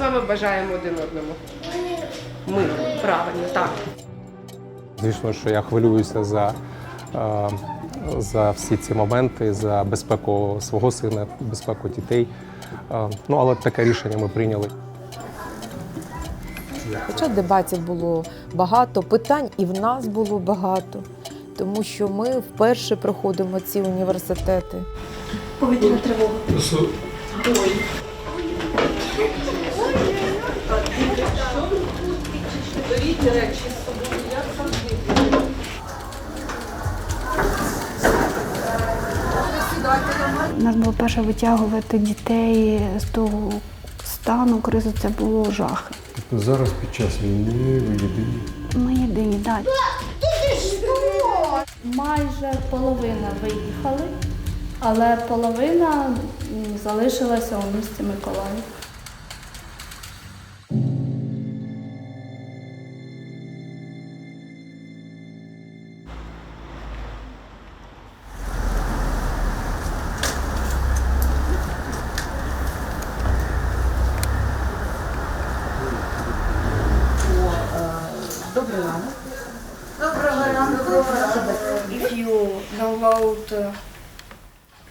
з вами бажаємо один одному? Миру, правильно, так. Звісно, що я хвилююся за, е, за всі ці моменти, за безпеку свого сина, безпеку дітей. Е, Ну, але таке рішення ми прийняли. Хоча дебатів було багато, питань і в нас було багато, тому що ми вперше проходимо ці університети. Повітряна тривога. У нас було перше витягувати дітей з того стану кризи. Це було жах. Зараз під час війни ви єдині. Ми єдині далі. Майже половина виїхали, але половина залишилася у місті Миколаїв.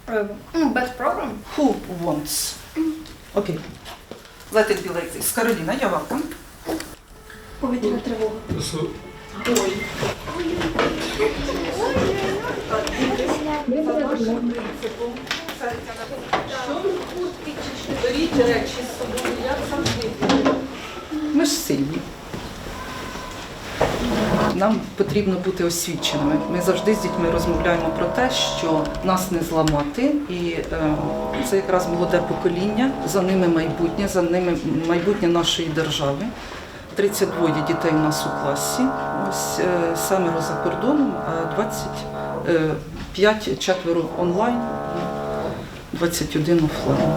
Uh, mm, bad program, Who wants? Okay. Let it be like this. Carolina, you're welcome. Повітряна тривога. Завжди. Ми ж сильні. Нам потрібно бути освіченими. Ми завжди з дітьми розмовляємо про те, що нас не зламати, і е, це якраз молоде покоління, за ними майбутнє, за ними майбутнє нашої держави. 32 дітей у нас у класі, ось е, семеро за кордоном, а 25 четверо онлайн, 21 офлайн.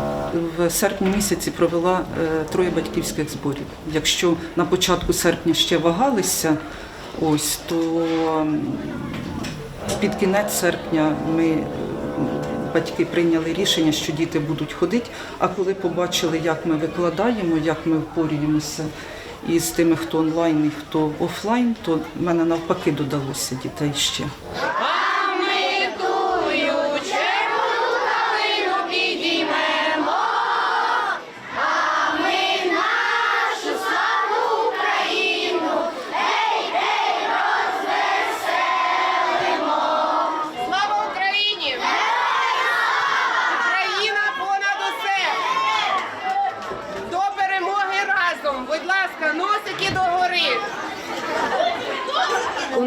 В серпні місяці провела е, троє батьківських зборів. Якщо на початку серпня ще вагалися, ось то під кінець серпня ми е, батьки прийняли рішення, що діти будуть ходити. А коли побачили, як ми викладаємо, як ми впорюємося із тими, хто онлайн і хто офлайн, то в мене навпаки додалося дітей ще.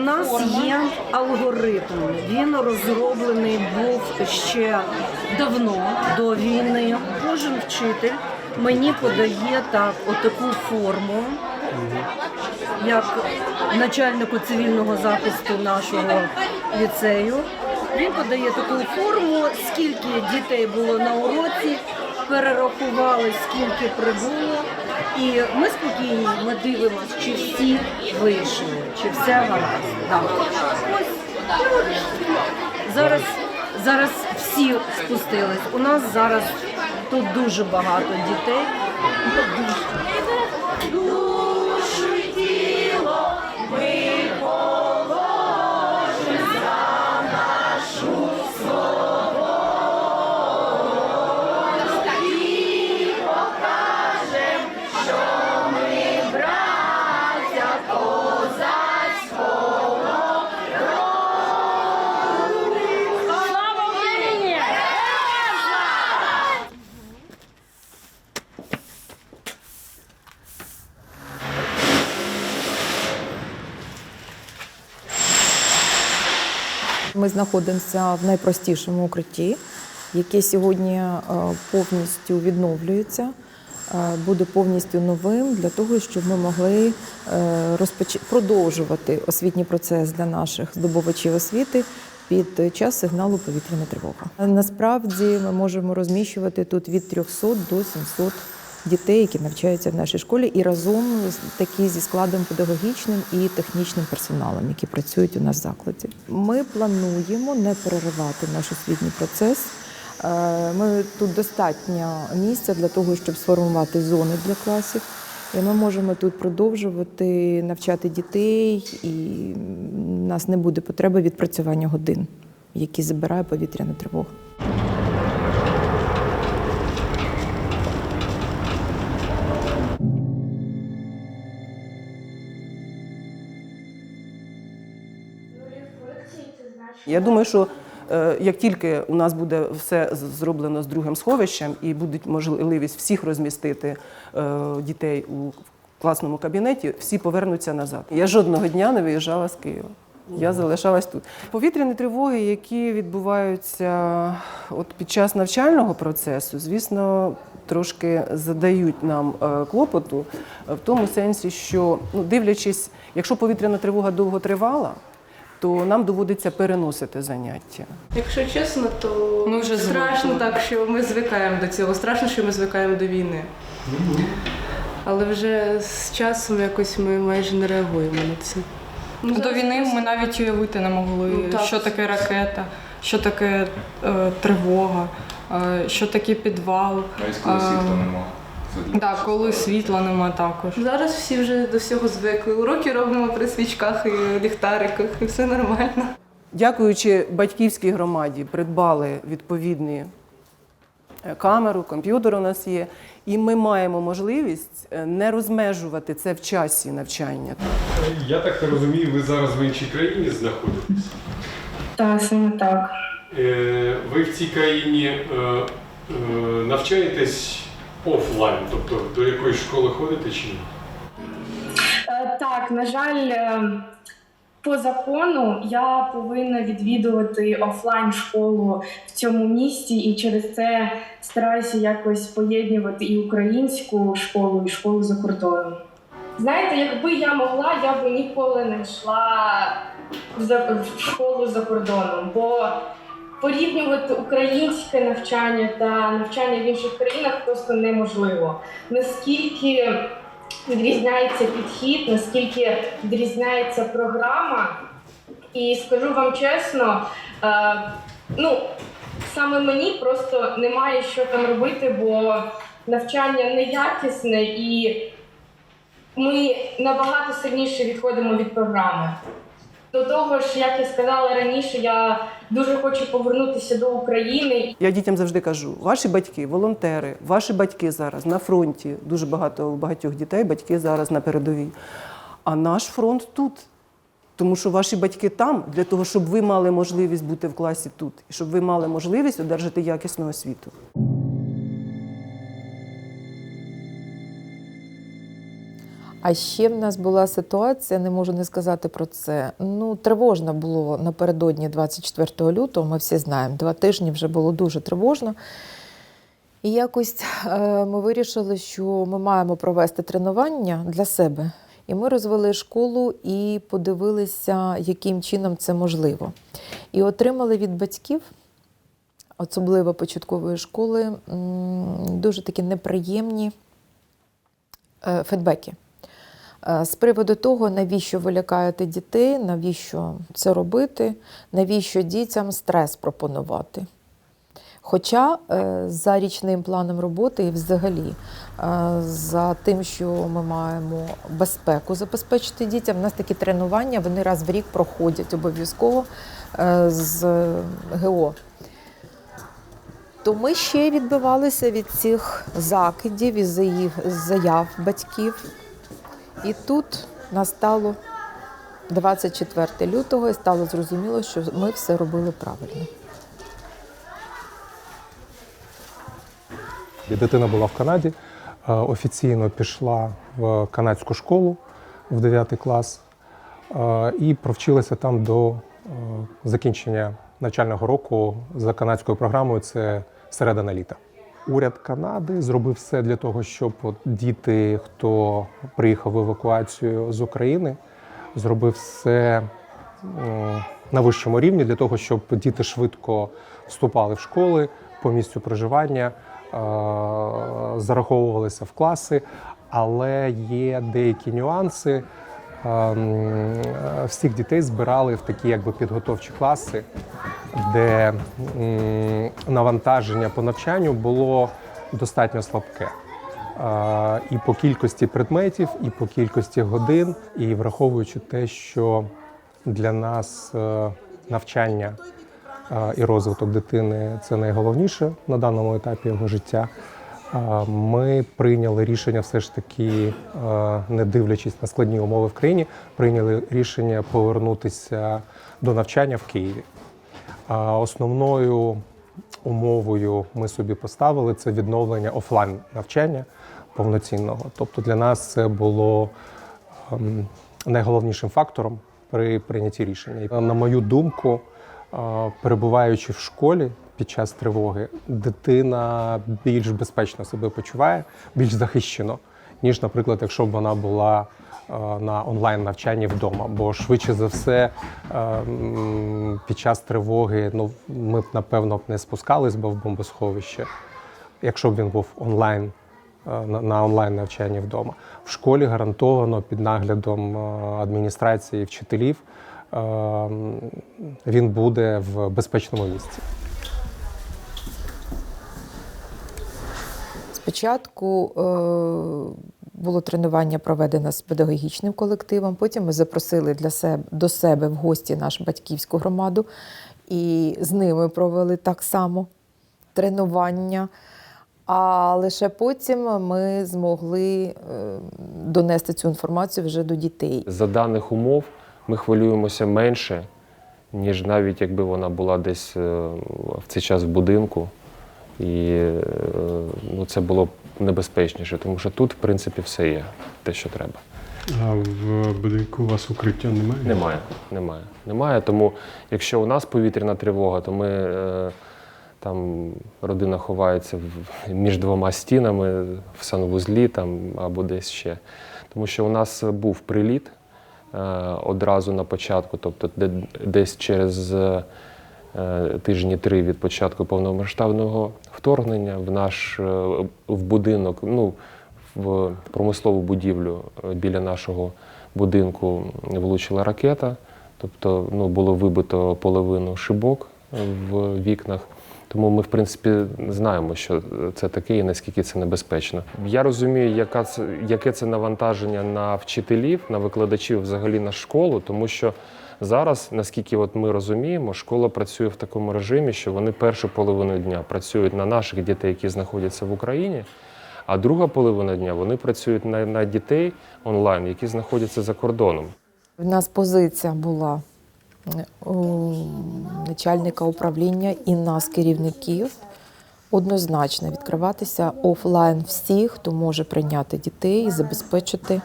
Нас є алгоритм. Він розроблений був ще давно до війни. Кожен вчитель мені подає так отаку форму, як начальнику цивільного захисту нашого ліцею. Він подає таку форму, скільки дітей було на уроці, перерахували, скільки прибуло. І ми спокійні, ми дивимося, чи всі вийшли, чи все гаразд. Да. Зараз, зараз всі спустились. У нас зараз тут дуже багато дітей. Ми знаходимося в найпростішому укритті, яке сьогодні е, повністю відновлюється, е, буде повністю новим для того, щоб ми могли е, розпоч... продовжувати освітній процес для наших здобувачів освіти. Під час сигналу повітряна тривога. Насправді ми можемо розміщувати тут від 300 до 700 дітей, які навчаються в нашій школі, і разом з- такі зі складом педагогічним і технічним персоналом, які працюють у нас в закладі. Ми плануємо не переривати наш освітній процес. Е, Ми тут достатньо місця для того, щоб сформувати зони для класів. І ми можемо тут продовжувати навчати дітей, і в нас не буде потреби відпрацювання годин, які забирає повітряна тривога. Я думаю, що е, як тільки у нас буде все зроблено з другим сховищем і буде можливість всіх розмістити е, дітей у класному кабінеті, всі повернуться назад. Я жодного дня не виїжджала з Києва. Я залишалась тут. Повітряні тривоги, які відбуваються от під час навчального процесу, звісно, трошки задають нам е, клопоту в тому сенсі, що ну, дивлячись, якщо повітряна тривога довго тривала, то нам доводиться переносити заняття. Якщо чесно, то Ми вже страшно звикли. так, що ми звикаємо до цього. Страшно, що ми звикаємо до війни. Але вже з часом якось ми майже не реагуємо на це. Ну, До зараз війни ми навіть уявити не могли, Ну, так. що таке ракета, що таке е, тривога, е, що таке підвал. коли Е, світла нема. Так, коли світла нема також. Зараз всі вже до всього звикли. Уроки робимо при свічках і ліхтариках, і все нормально. Дякуючи батьківській громаді, придбали відповідні е, камеру, комп'ютер у нас є, і ми маємо можливість е, не розмежувати це в часі навчання. Я так розумію, ви зараз в іншій країні знаходитесь. Так, саме так. Е, Ви в цій країні навчаєтесь офлайн, тобто до якоїсь школи ходите чи ні? Е, Так, на жаль, е, по закону я повинна відвідувати офлайн школу в цьому місті, і через це стараюся якось поєднувати і українську школу, і школу за кордоном. Знаєте, якби я могла, я б ніколи не йшла в школу за кордоном, бо порівнювати українське навчання та навчання в інших країнах просто неможливо. Наскільки відрізняється підхід, наскільки відрізняється програма. І скажу вам чесно, е, ну саме мені просто немає що там робити, бо навчання неякісне і ми набагато сильніше відходимо від програми. До того ж, як я сказала раніше, я дуже хочу повернутися до України Я дітям завжди кажу: ваші батьки, волонтери, ваші батьки зараз на фронті. Дуже багато у багатьох дітей батьки зараз на передовій. А наш фронт тут. Тому що ваші батьки там для того, щоб ви мали можливість бути в класі тут, і щоб ви мали можливість одержати якісну освіту. А ще в нас була ситуація, не можу не сказати про це. Ну, тривожно було напередодні 24 лютого, ми всі знаємо. Два тижні вже було дуже тривожно. І якось е, ми вирішили, що ми маємо провести тренування для себе. І ми розвели школу і подивилися, яким чином це можливо. І отримали від батьків, особливо початкової школи, дуже такі неприємні е, фідбеки. Е, З приводу того, навіщо ви лякаєте дітей, навіщо це робити, навіщо дітям стрес пропонувати. Хоча е, за річним планом роботи і взагалі е, за тим, що ми маємо безпеку забезпечити дітям, у нас такі тренування вони раз в рік проходять обов'язково е, з ГО. То ми ще відбивалися від цих закидів і заяв батьків. І тут настало 24 лютого і стало зрозуміло, що ми все робили правильно. Дитина була в Канаді, е, офіційно пішла в канадську школу в 9 клас е, і провчилася там до е, закінчення навчального року за канадською програмою. Це середина літа. Уряд Канади зробив все для того, щоб от діти, хто приїхав в евакуацію з України, зробив все на вищому рівні для того, щоб діти швидко вступали в школи по місцю проживання, е, зараховувалися в класи, але є деякі нюанси. Ем, е, Всіх дітей збирали в такі якби підготовчі класи де навантаження по навчанню було достатньо слабке. І по кількості предметів, і по кількості годин, і враховуючи те, що для нас е, навчання е, і розвиток дитини це найголовніше на даному етапі його життя. е, Ми прийняли рішення, все ж таки, не дивлячись на складні умови в країні, прийняли рішення повернутися до навчання в Києві. Основною умовою ми собі поставили це відновлення офлайн навчання повноцінного. Тобто для нас це було ем, найголовнішим фактором при прийнятті рішення. На мою думку, е, перебуваючи в школі під час тривоги, дитина більш безпечно себе почуває, більш захищено, ніж, наприклад, якщо б вона була е, на онлайн навчанні вдома. Бо швидше за все е, під час тривоги ну, ми б напевно б не спускались би в бомбосховище, якщо б він був онлайн е, на, онлайн навчанні вдома. В школі гарантовано під наглядом адміністрації вчителів він буде в безпечному місці. Спочатку е, було тренування проведено з педагогічним колективом, потім ми запросили для себе, до себе в гості нашу батьківську громаду і з ними провели так само тренування. А лише потім ми змогли е, донести цю інформацію вже до дітей. За даних умов ми хвилюємося менше, ніж навіть якби вона була десь е, в цей час в будинку. І е, ну, це було б небезпечніше, тому що тут, в принципі, все є, те, що треба. А в будинку у вас укриття немає? Немає, немає. Немає. Тому якщо у нас повітряна тривога, то ми е, там родина ховається між двома стінами в санвузлі там або десь ще. Тому що у нас був приліт е, одразу на початку, тобто де- десь через тижні три від початку повномасштабного вторгнення в наш е, в будинок, ну в промислову будівлю е, біля нашого будинку влучила ракета. Тобто ну, було вибито половину шибок е, в вікнах. Тому ми, в принципі, знаємо, що це таке і наскільки це небезпечно. Я розумію, яка це, яке це навантаження на вчителів, на викладачів, взагалі на школу, тому що зараз, наскільки от ми розуміємо, школа працює в такому режимі, що вони першу половину дня працюють на наших дітей, які знаходяться в Україні. А друга половина дня вони працюють на, на дітей онлайн, які знаходяться за кордоном. У нас позиція була е, у начальника управління і нас, керівників, однозначно відкриватися офлайн всіх, хто може прийняти дітей і забезпечити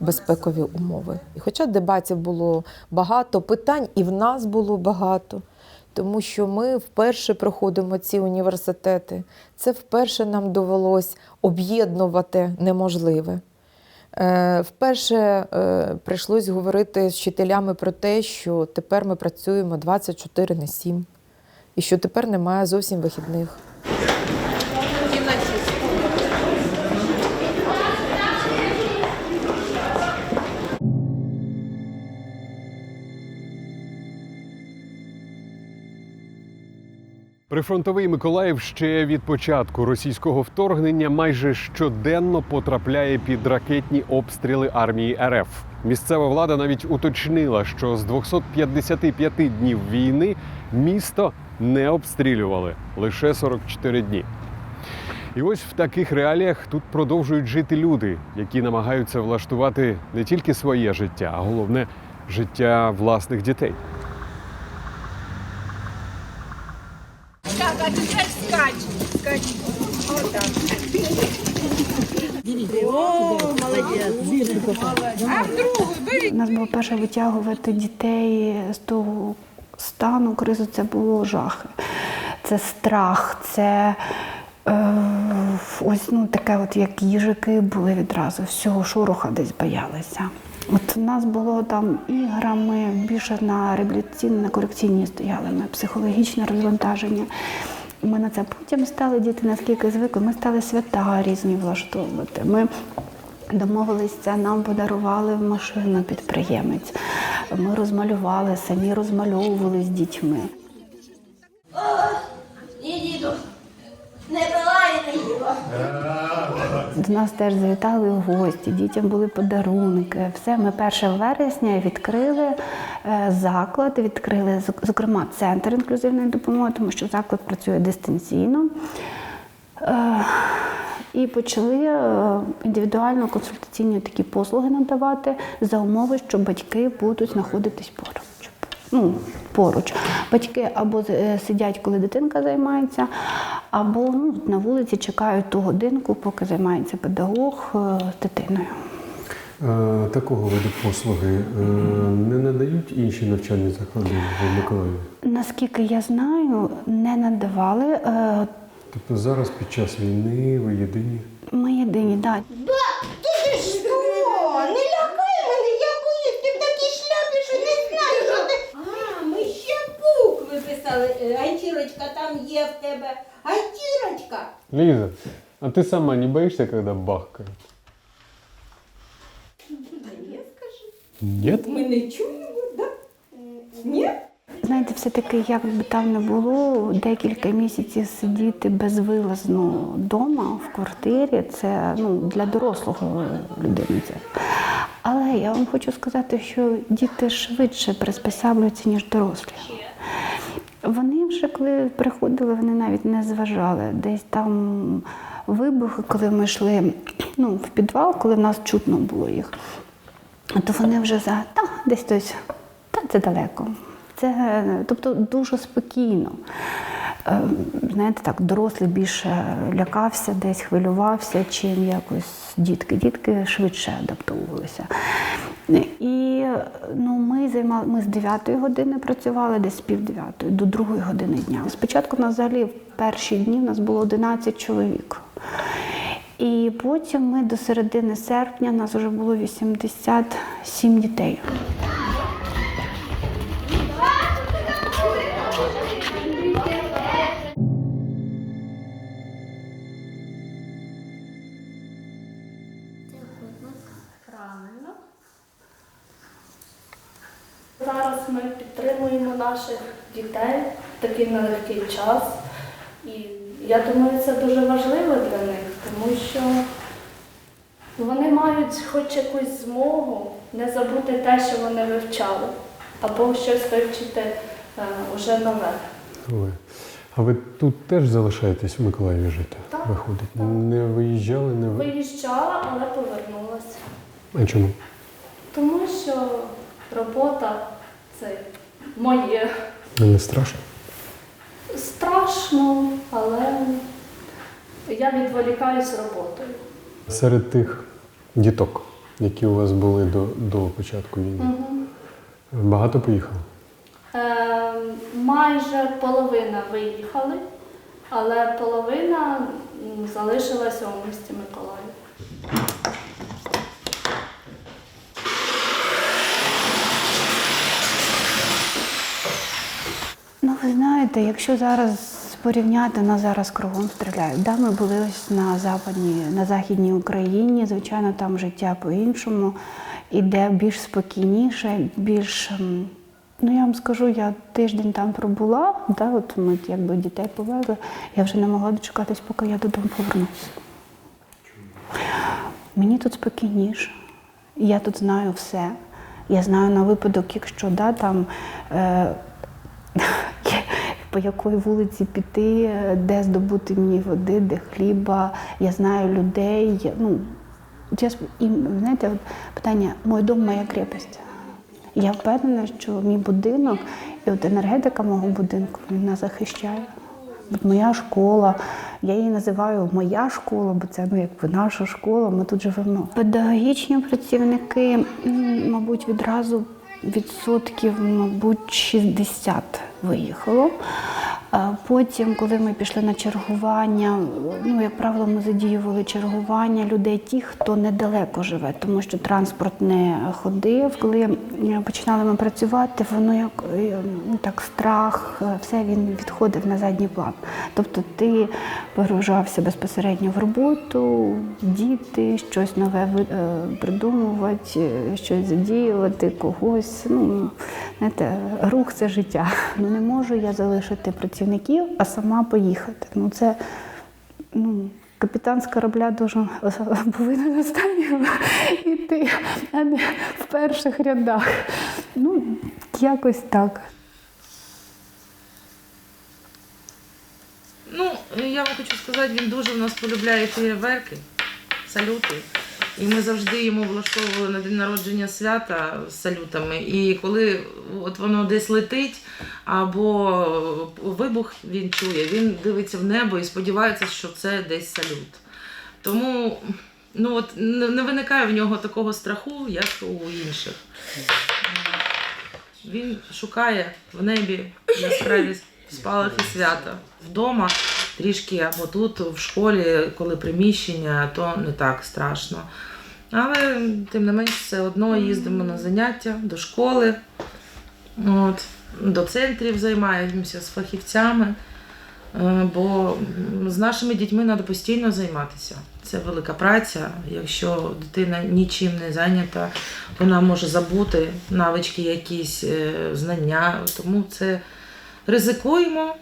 безпекові умови. І хоча дебатів було багато, питань і в нас було багато. Тому що ми вперше проходимо ці університети. Це вперше нам довелось об'єднувати неможливе. Е, Вперше е, прийшлось говорити з вчителями про те, що тепер ми працюємо 24 на 7 і що тепер немає зовсім вихідних. Прифронтовий Миколаїв ще від початку російського вторгнення майже щоденно потрапляє під ракетні обстріли армії РФ. Місцева влада навіть уточнила, що з 255 днів війни місто не обстрілювали лише 44 дні. І ось в таких реаліях тут продовжують жити люди, які намагаються влаштувати не тільки своє життя, а головне життя власних дітей. Так, а тепер У нас було перше витягувати дітей з того стану кризи. Це було жах. Це страх, це е, ось ну, таке, от як їжаки були відразу. Всього шороха десь боялися. От у нас було там іграми більше на реабілітаційні, на корекційні стояли ми, психологічне розвантаження ми на це потім стали діти, наскільки звикли, ми стали свята різні влаштовувати. Ми Домовилися, нам подарували машину підприємець. Ми розмалювали, самі розмальовували з дітьми. О, ні, діду, не до нас теж завітали гості, дітям були подарунки. Все, ми 1 вересня відкрили е, заклад, відкрили, зокрема, центр інклюзивної допомоги, тому що заклад працює дистанційно. Е, І почали е, індивідуально консультаційні такі послуги надавати за умови, що батьки будуть знаходитись поруч. Ну, поруч. Батьки або сидять, коли дитинка займається, або ну, на вулиці чекають ту годинку, поки займається педагог е, з дитиною. Е, Такого виду послуги е, не надають інші навчальні заклади в Миколаєві. Наскільки я знаю, не надавали. Тобто зараз під час війни ви єдині. Ми єдині, так. Ба, ти що? Не лякай мене, я боюсь, ти в такій шляпі, що не знаю, що ти. А, ми ще букви писали. Е, там є в тебе. Ганчірочка. Ліза, а ти сама не боїшся, коли бахкають? Ні, скажи. Ні? Ми не чуємо, да? Ні? Знаєте, все-таки, як би там не було, декілька місяців сидіти безвилазно вдома в квартирі, це ну, для дорослого людини. Це. Але я вам хочу сказати, що діти швидше приспосаблюються, ніж дорослі. Вони вже коли приходили, вони навіть не зважали. Десь там вибухи, коли ми йшли ну, в підвал, коли нас чутно було їх, то вони вже за та, десь хтось, та це далеко. Це, тобто дуже спокійно. Е, Знаєте, так, дорослий більше лякався, десь хвилювався, чим якось дітки. Дітки швидше адаптовувалися. І ну, ми займали, ми з 9 години працювали, десь з пів 9 до 2 години дня. Спочатку у нас взагалі в перші дні у нас було 11 чоловік. І потім ми до середини серпня нас вже було 87 дітей. Наших дітей в такий нелегкий час. І я думаю, це дуже важливо для них, тому що вони мають хоч якусь змогу не забути те, що вони вивчали, або щось вивчити е, уже нове. А ви тут теж залишаєтесь в Миколаєві жити? Так, Виходить. Не виїжджали, не ви. Виїжджала, але повернулася. А чому? Тому що робота це моє. Ну, Не страшно? Страшно, але я відволікаюсь роботою. Серед тих діток, які у вас були до, до початку війни, Мгм. багато поїхало? Е, майже половина виїхали, але половина залишилася у місті Миколаїв. Ну, ви знаєте, якщо зараз порівняти, нас зараз кругом стріляють. Да, ми були ось на западній, на західній Україні. Звичайно, там життя по-іншому іде більш спокійніше, більш. Ну, я вам скажу, я тиждень там пробула, да, от ми якби дітей повезли, я вже не могла дочекатись, поки я додому повернуся. Мені тут спокійніше. Я тут знаю все. Я знаю на випадок, якщо да, там е, по якої вулиці піти, е, де здобути мені води, де хліба. Я знаю людей. Ну, і, знаєте, питання, мій дом моя крепость. Я впевнена, що мій будинок і от енергетика мого будинку він нас захищає. От моя школа, я її називаю моя школа, бо це ну, якби наша школа, ми тут живемо. Педагогічні працівники, мабуть, відразу відсотків, мабуть, 60 виїхало. Потім, коли ми пішли на чергування, ну, як правило, ми задіювали чергування людей, ті, хто недалеко живе, тому що транспорт не ходив. Коли е, починали ми працювати, воно як е, ну, так страх, е, все він відходив на задній план. Тобто ти погружався безпосередньо в роботу, діти, щось нове придумувати, щось задіювати, когось. Ну, знаєте, рух це життя. Ну не можу я залишити працівників, а сама поїхати. Ну це ну, капітан з корабля дуже повинен останнім йти, а не в перших рядах. Ну, якось так. Ну, я вам хочу сказати, він дуже в нас полюбляє феєрверки, салюти. І ми завжди йому влаштовували на день народження свята салютами. І коли от воно десь летить або вибух він чує, він дивиться в небо і сподівається, що це десь салют. Тому ну, от, не не виникає в нього такого страху, як у інших. Він шукає в небі яскраві спалахи свята. Вдома трішки або тут, в школі, коли приміщення, то не так страшно. Але тим не менш, все одно їздимо на заняття до школи, от, до центрів займаємося з фахівцями. Е, Бо з нашими дітьми треба постійно займатися. Це велика праця. Якщо дитина нічим не зайнята, вона може забути навички, якісь е, знання. Тому це ризикуємо,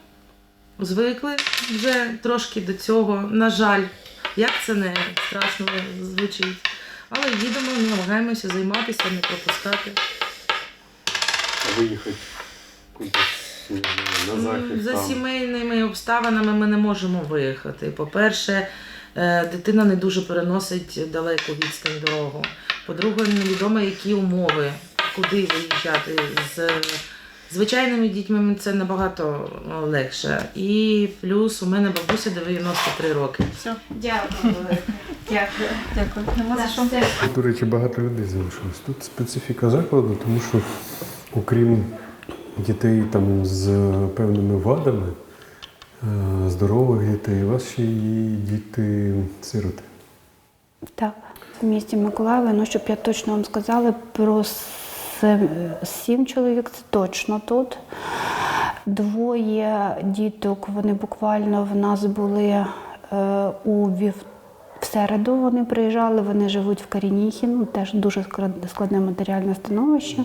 звикли вже трошки до цього. На жаль, як це не страшно звучить. Але їдемо, намагаємося займатися, не пропускати. Виїхати кудись на захід. За там. сімейними обставинами ми не можемо виїхати. По-перше, е, дитина не дуже переносить далеку відстань дорогу. По-друге, невідомо, які умови, куди виїжджати. З звичайними дітьми це набагато е, легше. І плюс у мене бабуся 93 роки. Все, дякую. Дякую. Дякую. Нема за що. До речі, багато людей залишилось. Тут специфіка закладу, тому що окрім дітей там з певними вадами, е, здорових дітей, у вас ще є діти-сироти. Так, в місті Миколаєві, ну щоб я точно вам сказала, про сем- сім чоловік це точно тут. Двоє діток, вони буквально в нас були е, у вів... в середу. Вони приїжджали, вони живуть в Карініхі, ну теж дуже складне матеріальне становище.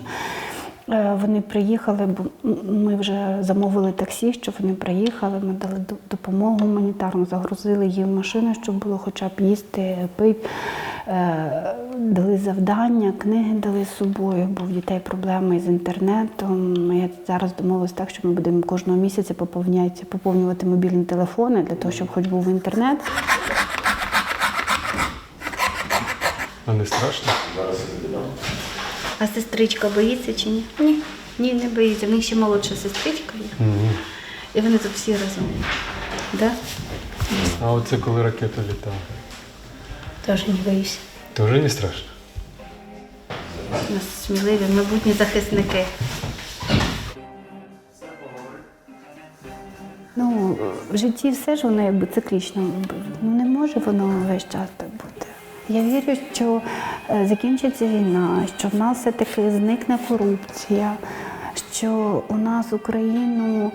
Е, Вони приїхали, бо ми вже замовили таксі, щоб вони приїхали. Ми дали допомогу гуманітарну, загрузили їм машину, щоб було хоча б їсти, пити. Е, Дали завдання, книги дали з собою, бо в дітей проблеми з інтернетом. Ми зараз домовилися так, що ми будемо кожного місяця поповняти, поповнювати мобільні телефони для того, щоб хоч був інтернет. А не страшно? А сестричка боїться чи ні? Ні. Ні, не боїться. В них ще молодша сестричка є. І вони тут всі разом. Да? А оце коли ракета літала. Теж не боюся. Теж не страшно? У нас сміливі, майбутні захисники. Ну, в житті все ж воно якби циклічно. Ну не може воно весь час так бути. Я вірю, що е, закінчиться війна, що в нас все-таки зникне корупція, що у нас Україну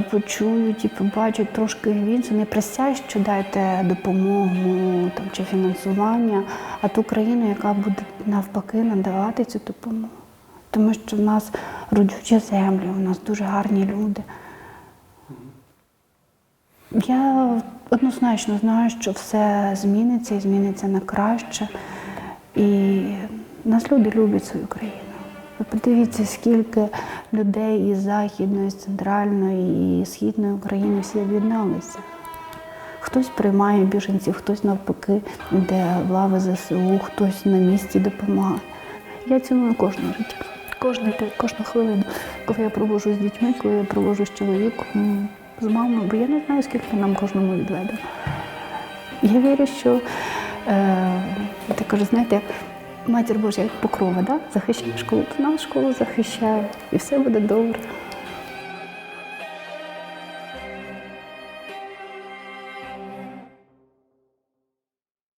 почують і побачать трошки інше. Не присядь, що дайте допомогу там, чи фінансування, а ту країну, яка буде навпаки надавати цю допомогу. Тому що в нас родючі землі, у нас дуже гарні люди. Я однозначно знаю, що все зміниться і зміниться на краще. І нас люди люблять свою країну. Подивіться, скільки людей із Західної, з центральної і східної України всі об'єдналися. Хтось приймає біженців, хтось навпаки йде в лави ЗСУ, хтось на місці допомагає. Я ціную кожне життя, кожну, кожну хвилину, коли я проводжу з дітьми, коли я проводжу з чоловіком, з мамою, бо я не знаю, скільки нам кожному відведено. Я вірю, що е, я кажу, знаєте, матір Божа як покрова, да? захищає школу, то школу захищає, і все буде добре.